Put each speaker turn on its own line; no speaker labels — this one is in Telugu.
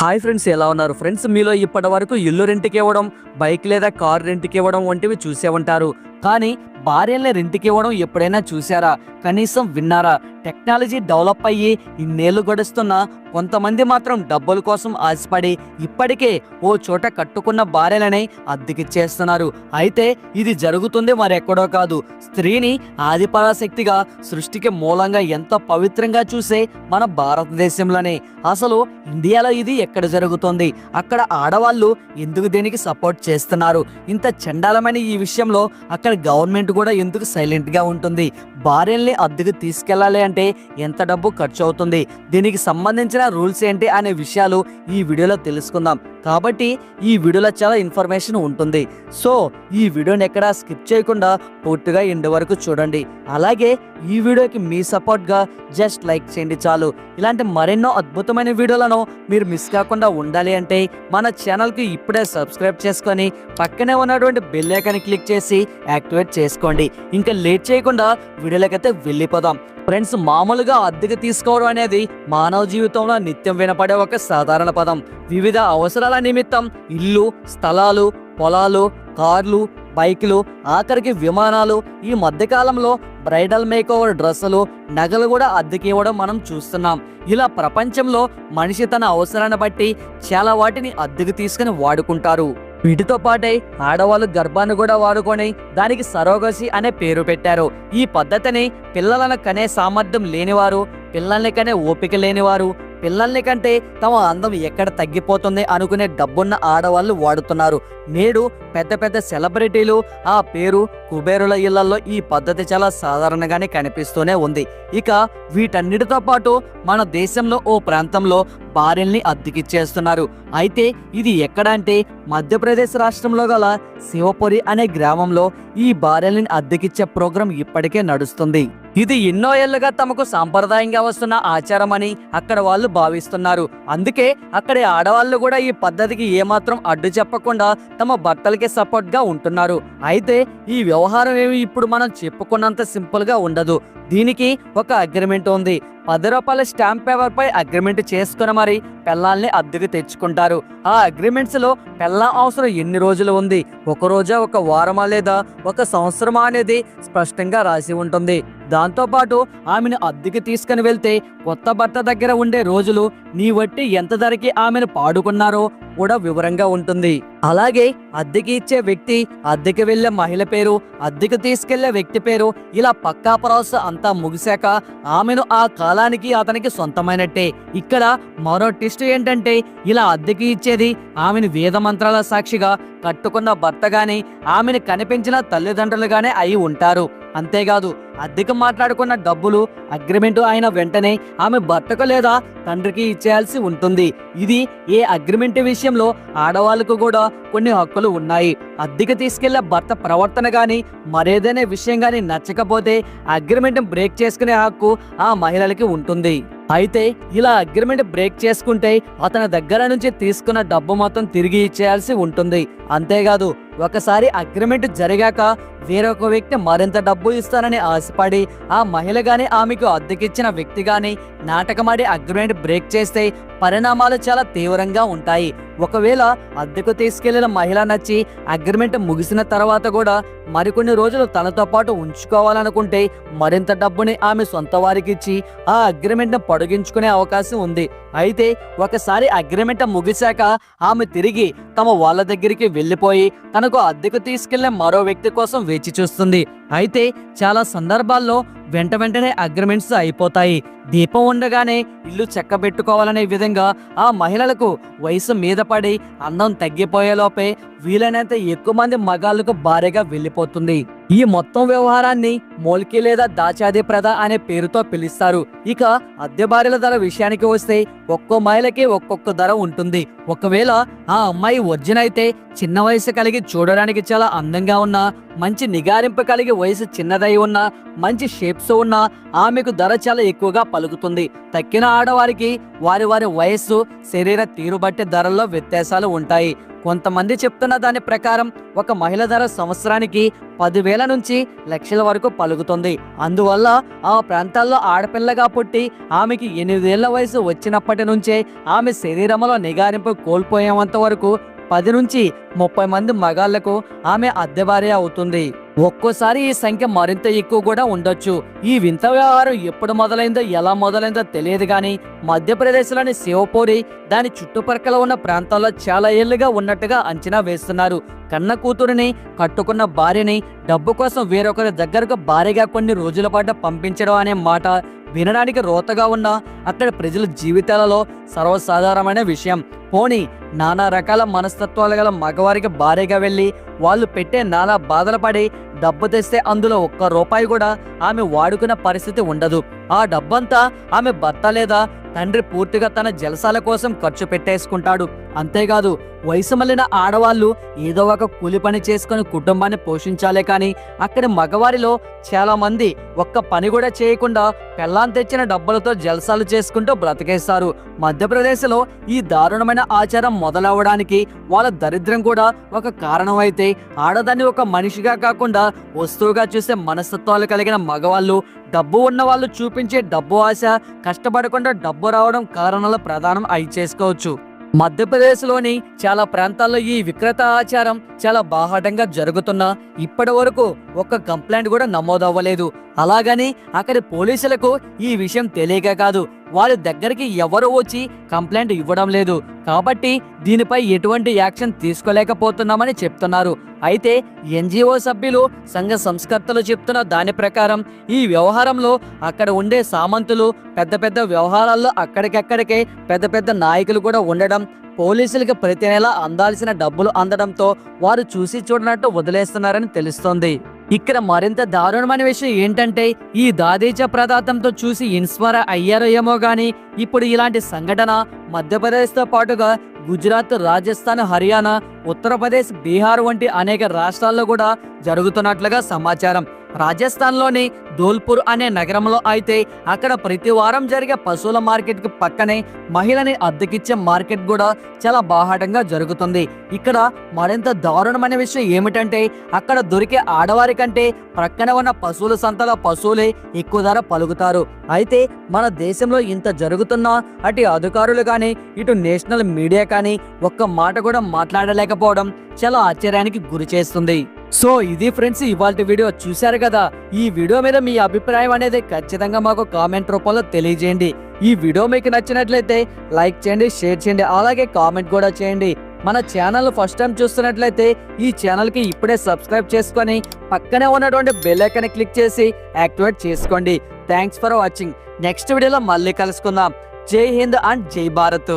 హాయ్ ఫ్రెండ్స్ ఎలా ఉన్నారు? ఫ్రెండ్స్ మీలో ఇప్పటి వరకు ఇల్లు రెంట్కి ఇవ్వడం బైక్ లేదా కార్ రెంట్కి ఇవ్వడం వంటివి చూసే ఉంటారు. కానీ భార్యల్ని రెంట్కి ఇవ్వడం ఎప్పుడైనా చూసారా కనీసం విన్నారా? టెక్నాలజీ డెవలప్ అయ్యి ఇన్నేళ్ళు గడుస్తున్న కొంతమంది మాత్రం డబ్బుల కోసం ఆశపడి ఇప్పటికే ఓ చోట కట్టుకున్న భార్యలనే అద్దెకిచ్చేస్తున్నారు అయితే ఇది జరుగుతుంది మరెక్కడో కాదు. స్త్రీని ఆదిపరాశక్తిగా సృష్టికి మూలంగా ఎంత పవిత్రంగా చూసే మన భారతదేశంలోనే. అసలు ఇండియాలో ఇది ఎక్కడ జరుగుతుంది? అక్కడ ఆడవాళ్ళు ఎందుకు దీనికి సపోర్ట్ చేస్తున్నారు? ఇంత చండాలమైన ఈ విషయంలో అక్కడ గవర్నమెంట్ కూడా ఎందుకు సైలెంట్గా ఉంటుంది? భార్యల్ని అద్దెకు తీసుకెళ్ళాలి అంటే ఎంత డబ్బు ఖర్చు అవుతుంది? దీనికి సంబంధించిన రూల్స్ ఏంటి అనే విషయాలు ఈ వీడియోలో తెలుసుకుందాం. కాబట్టి ఈ వీడియోలో చాలా ఇన్ఫర్మేషన్ ఉంటుంది. సో ఈ వీడియోని ఎక్కడా స్కిప్ చేయకుండా పూర్తిగా ఎండ్ వరకు చూడండి. అలాగే ఈ వీడియోకి మీ సపోర్ట్గా జస్ట్ లైక్ చేయండి చాలు. ఇలాంటి మరెన్నో అద్భుతమైన వీడియోలను మీరు మిస్ కాకుండా ఉండాలి అంటే మన ఛానల్కి ఇప్పుడే సబ్స్క్రైబ్ చేసుకొని పక్కనే ఉన్నటువంటి బెల్ ఐకాన్ క్లిక్ చేసి యాక్టివేట్ చేసుకోండి. ఇంకా లేట్ చేయకుండా వీడియోలకైతే వెళ్ళిపోదాం. ఫ్రెండ్స్ మామూలుగా అద్దెకు తీసుకోవడం అనేది మానవ జీవితంలో నిత్యం వినపడే ఒక సాధారణ పదం. వివిధ అవసరాలు నిమిత్తం ఇల్లు స్థలాలు పొలాలు కార్లు బైకులు ఆఖరికి విమానాలు ఈ మధ్యకాలంలో బ్రైడల్ మేకోవర్ డ్రెస్సులు నగలు కూడా అద్దెకి ఇవ్వడం మనం చూస్తున్నాం. ఇలా ప్రపంచంలో మనిషి తన అవసరాన్ని బట్టి చాలా వాటిని అద్దెకు తీసుకుని వాడుకుంటారు. వీటితో పాటే ఆడవాళ్ళు గర్భాన్ని కూడా వాడుకొని దానికి సరోగసి అనే పేరు పెట్టారు. ఈ పద్ధతిని పిల్లలను కనే సామర్థ్యం లేనివారు పిల్లల్ని కనే ఓపిక లేనివారు పిల్లల్ని కంటే తమ అందం ఎక్కడ తగ్గిపోతుంది అనుకునే డబ్బున్న ఆడవాళ్ళు వాడుతున్నారు. నేడు పెద్ద పెద్ద సెలబ్రిటీలు ఆ పేరు కుబేరుల ఇళ్ళలో ఈ పద్ధతి చాలా సాధారణంగానే కనిపిస్తూనే ఉంది. ఇక వీటన్నిటితో పాటు మన దేశంలో ఓ ప్రాంతంలో భార్యల్ని అద్దెకిచ్చేస్తున్నారు. అయితే ఇది ఎక్కడ అంటే మధ్యప్రదేశ్ రాష్ట్రంలో గల శివపురి అనే గ్రామంలో ఈ భార్యల్ని అద్దెకిచ్చే ప్రోగ్రాం ఇప్పటికే నడుస్తుంది. ఇది ఎన్నో ఏళ్ళుగా తమకు సాంప్రదాయంగా వస్తున్న ఆచారం అని అక్కడ వాళ్ళు భావిస్తున్నారు. అందుకే అక్కడి ఆడవాళ్ళు కూడా ఈ పద్ధతికి ఏమాత్రం అడ్డు చెప్పకుండా తమ భర్తలకి సపోర్ట్గా ఉంటున్నారు. అయితే ఈ వ్యవహారం ఏమి ఇప్పుడు మనం చెప్పుకున్నంత సింపుల్గా ఉండదు. దీనికి ఒక అగ్రిమెంట్ ఉంది. పది రూపాయల స్టాంప్ పేపర్ పై అగ్రిమెంట్ చేసుకుని మరి పెళ్ళాల్ని అద్దెకు తెచ్చుకుంటారు. ఆ అగ్రిమెంట్స్లో పెళ్ళాం అవసరం ఎన్ని రోజులు ఉంది? ఒక రోజా ఒక వారమా లేదా ఒక సంవత్సరమా అనేది స్పష్టంగా రాసి ఉంటుంది. దాంతో పాటు ఆమెను అద్దెకి తీసుకుని వెళ్తే కొత్త భర్త దగ్గర ఉండే రోజులు నీ వట్టి ఎంత ధరకి ఆమెను పాడుకున్నారో కూడా వివరంగా ఉంటుంది. అలాగే అద్దెకి ఇచ్చే వ్యక్తి అద్దెకి వెళ్ళే మహిళ పేరు అద్దెకు తీసుకెళ్ళే వ్యక్తి పేరు ఇలా పక్కా ప్రాసెస్ ముగిశాక ఆమెను ఆ కాలానికి అతనికి సొంతమైనట్టే. ఇక్కడ మరో ట్విస్ట్ ఏంటంటే ఇలా అద్దెకి ఇచ్చేది ఆమెను వేద మంత్రాల సాక్షిగా కట్టుకున్న భర్త గాని ఆమెను కనిపించిన తల్లిదండ్రులుగానే అయి ఉంటారు. అంతేకాదు అద్దెకు మాట్లాడుకున్న డబ్బులు అగ్రిమెంట్ అయిన వెంటనే ఆమె భర్తకు లేదా తండ్రికి ఇచ్చేయాల్సి ఉంటుంది. ఇది ఏ అగ్రిమెంట్ విషయంలో ఆడవాళ్ళకు కూడా కొన్ని హక్కులు ఉన్నాయి. అద్దెకు తీసుకెళ్ళే భర్త ప్రవర్తన కానీ మరేదైనా విషయం కానీ నచ్చకపోతే అగ్రిమెంట్ బ్రేక్ చేసుకునే హక్కు ఆ మహిళలకి ఉంటుంది. అయితే ఇలా అగ్రిమెంట్ బ్రేక్ చేసుకుంటే అతని దగ్గర నుంచి తీసుకున్న డబ్బు మొత్తం తిరిగి ఇచ్చేయాల్సి ఉంటుంది. అంతేకాదు ఒకసారి అగ్రిమెంట్ జరిగాక వేరొక వ్యక్తి మరింత డబ్బు ఇస్తానని ఆశపడి ఆ మహిళ గాని ఆమెకు అద్దెకిచ్చిన వ్యక్తి గాని నాటకమాడి అగ్రిమెంట్ బ్రేక్ చేస్తే పరిణామాలు చాలా తీవ్రంగా ఉంటాయి. ఒకవేళ అద్దెకు తీసుకెళ్ళిన మహిళ నచ్చి అగ్రిమెంట్ ముగిసిన తర్వాత కూడా మరికొన్ని రోజులు తనతో పాటు ఉంచుకోవాలనుకుంటే మరింత డబ్బుని ఆమె సొంత వారికి ఇచ్చి ఆ అగ్రిమెంట్ పొడిగించుకునే అవకాశం ఉంది. అయితే ఒకసారి అగ్రిమెంట్ ముగిశాక ఆమె తిరిగి తమ వాళ్ళ దగ్గరికి వెళ్ళిపోయి తనకు అద్దెకు తీసుకెళ్ళే మరో వ్యక్తి కోసం వేచి చూస్తుంది. అయితే చాలా సందర్భాల్లో వెంట వెంటనే అగ్రిమెంట్స్ అయిపోతాయి. దీపం ఉండగానే ఇల్లు చెక్కబెట్టుకోవాలనే విధంగా ఆ మహిళలకు వయసు మీద పడి అందం తగ్గిపోయేలోపే వీలైనంత ఎక్కువ మంది మగాళ్ళకు భారీగా వెళ్ళిపోతుంది. ఈ మొత్తం వ్యవహారాన్ని మోల్కి లేదా దాచాది ప్రద అనే పేరుతో పిలుస్తారు. ఇక అద్దె భార్యల ధర విషయానికి వస్తే ఒక్కో మహిళకి ఒక్కొక్క ధర ఉంటుంది. ఒకవేళ ఆ అమ్మాయి ఒరిజిన్ అయితే చిన్న వయసు కలిగి చూడడానికి చాలా అందంగా ఉన్న మంచి నిగారింపు కలిగి వయసు చిన్నదై ఉన్న మంచి షేప్స్ ఉన్న ఆమెకు ధర చాలా ఎక్కువగా పలుకుతుంది. తక్కిన ఆడవారికి వారి వారి వయస్సు శరీర తీరు బట్టి ధరల్లో వ్యత్యాసాలు ఉంటాయి. కొంతమంది చెప్తున్న దాని ప్రకారం ఒక మహిళ ధర సంవత్సరానికి పదివేల నుంచి లక్షల వరకు పలుకుతుంది. అందువల్ల ఆ ప్రాంతాల్లో ఆడపిల్లగా పుట్టి ఆమెకి ఎనిమిదేళ్ళ వయసు వచ్చినప్పటి నుంచే ఆమె శరీరంలో నిగారింపు కోల్పోయేంత వరకు పది నుంచి ముప్పై మంది మగాళ్ళకు ఆమె అద్దె భార్య అవుతుంది. ఒక్కోసారి ఈ సంఖ్య మరింత ఎక్కువ కూడా ఉండొచ్చు. ఈ వింత వ్యవహారం ఎప్పుడు మొదలైందో ఎలా మొదలైందో తెలియదు కానీ మధ్యప్రదేశ్లోని శివపూరి దాని చుట్టుపక్కల ఉన్న ప్రాంతాల్లో చాలా ఏళ్ళుగా ఉన్నట్టుగా అంచనా వేస్తున్నారు. కన్న కూతురిని కట్టుకున్న భార్యని డబ్బు కోసం వేరొకరి దగ్గరకు భారీగా కొన్ని రోజుల పాటు పంపించడం అనే మాట వినడానికి రోతగా ఉన్న అక్కడ ప్రజల జీవితాలలో సర్వసాధారణమైన విషయం. పోనీ నానా రకాల మనస్తత్వాలు గల మగవారికి భారీగా వెళ్ళి వాళ్ళు పెట్టే నానా బాధలు పడి డబ్బు తెస్తే అందులో ఒక్క రూపాయి కూడా ఆమె వాడుకునే పరిస్థితి ఉండదు. ఆ డబ్బంతా ఆమె భర్త లేదా తండ్రి పూర్తిగా తన జలసాల కోసం ఖర్చు పెట్టేసుకుంటాడు. అంతేకాదు వయసు మళ్ళిన ఆడవాళ్ళు ఏదో ఒక కూలి పని చేసుకుని కుటుంబాన్ని పోషించాలే కానీ అక్కడి మగవారిలో చాలా మంది ఒక్క పని కూడా చేయకుండా పెళ్ళాం తెచ్చిన డబ్బులతో జలసాలు చేసుకుంటూ బ్రతికేస్తారు. మధ్యప్రదేశ్లో ఈ దారుణమైన ఆచారం మొదలవడానికి వాళ్ళ దరిద్రం కూడా ఒక కారణం అయితే ఆడదాన్ని ఒక మనిషిగా కాకుండా వస్తువుగా చూసే మనస్తత్వాలు కలిగిన మగవాళ్ళు డబ్బు ఉన్న వాళ్ళు చూపించే డబ్బు ఆశ కష్టపడకుండా డబ్బు రావడం కారణాల ప్రధానం అయి చేసుకోవచ్చు. మధ్యప్రదేశ్లోని చాలా ప్రాంతాల్లో ఈ విక్రత ఆచారం చాలా బాహాటంగా జరుగుతున్నా ఇప్పటి వరకు ఒక్క కంప్లైంట్ కూడా నమోదవ్వలేదు. అలాగని అక్కడి పోలీసులకు ఈ విషయం తెలియక కాదు. వారి దగ్గరికి ఎవరు వచ్చి కంప్లైంట్ ఇవ్వడం లేదు. కాబట్టి దీనిపై ఎటువంటి యాక్షన్ తీసుకోలేకపోతున్నామని చెప్తున్నారు. అయితే ఎన్జిఓ సభ్యులు సంఘ సంస్కర్తలు చెప్తున్న దాని ప్రకారం ఈ వ్యవహారంలో అక్కడ ఉండే సామంతులు పెద్ద పెద్ద వ్యవహారాల్లో అక్కడికక్కడికే పెద్ద పెద్ద నాయకులు కూడా ఉండడం పోలీసులకు ప్రతి నెల అందాల్సిన డబ్బులు అందడంతో వారు చూసి చూడనట్టు వదిలేస్తున్నారని తెలుస్తోంది. ఇక్కడ మరింత దారుణమైన విషయం ఏంటంటే ఈ దాదేచ ప్రదాతంతో చూసి ఇన్స్పైర్ అయ్యారో ఏమో గాని ఇప్పుడు ఇలాంటి సంఘటన మధ్యప్రదేశ్తో పాటుగా గుజరాత్ రాజస్థాన్ హర్యానా ఉత్తరప్రదేశ్ బీహార్ వంటి అనేక రాష్ట్రాల్లో కూడా జరుగుతున్నట్లుగా సమాచారం. రాజస్థాన్లోని ధోల్పూర్ అనే నగరంలో అయితే అక్కడ ప్రతి వారం జరిగే పశువుల మార్కెట్కి పక్కనే మహిళని అద్దెకిచ్చే మార్కెట్ కూడా చాలా బాహాటంగా జరుగుతుంది. ఇక్కడ మరింత దారుణమైన విషయం ఏమిటంటే అక్కడ దొరికే ఆడవారి కంటే ప్రక్కన ఉన్న పశువుల సంతలో పశువులే ఎక్కువ ధర పలుకుతారు. అయితే మన దేశంలో ఇంత జరుగుతున్నా అటు అధికారులు కానీ ఇటు నేషనల్ మీడియా కానీ ఒక్క మాట కూడా మాట్లాడలేకపోవడం చాలా ఆశ్చర్యానికి గురి చేస్తుంది. సో ఇది ఫ్రెండ్స్ ఇవాళ వీడియో చూశారు కదా? ఈ వీడియో మీద మీ అభిప్రాయం అనేది ఖచ్చితంగా మాకు కామెంట్ రూపంలో తెలియజేయండి. ఈ వీడియో మీకు నచ్చినట్లయితే లైక్ చేయండి షేర్ చేయండి అలాగే కామెంట్ కూడా చేయండి. మన ఛానల్ ఫస్ట్ టైం చూస్తున్నట్లయితే ఈ ఛానల్కి ఇప్పుడే సబ్స్క్రైబ్ చేసుకొని పక్కనే ఉన్నటువంటి బెల్ క్లిక్ చేసి యాక్టివేట్ చేసుకోండి. Thanks for watching. నెక్స్ట్ వీడియోలో మళ్ళీ కలుసుకుందాం. జై హింద్ అండ్ జై భారత్.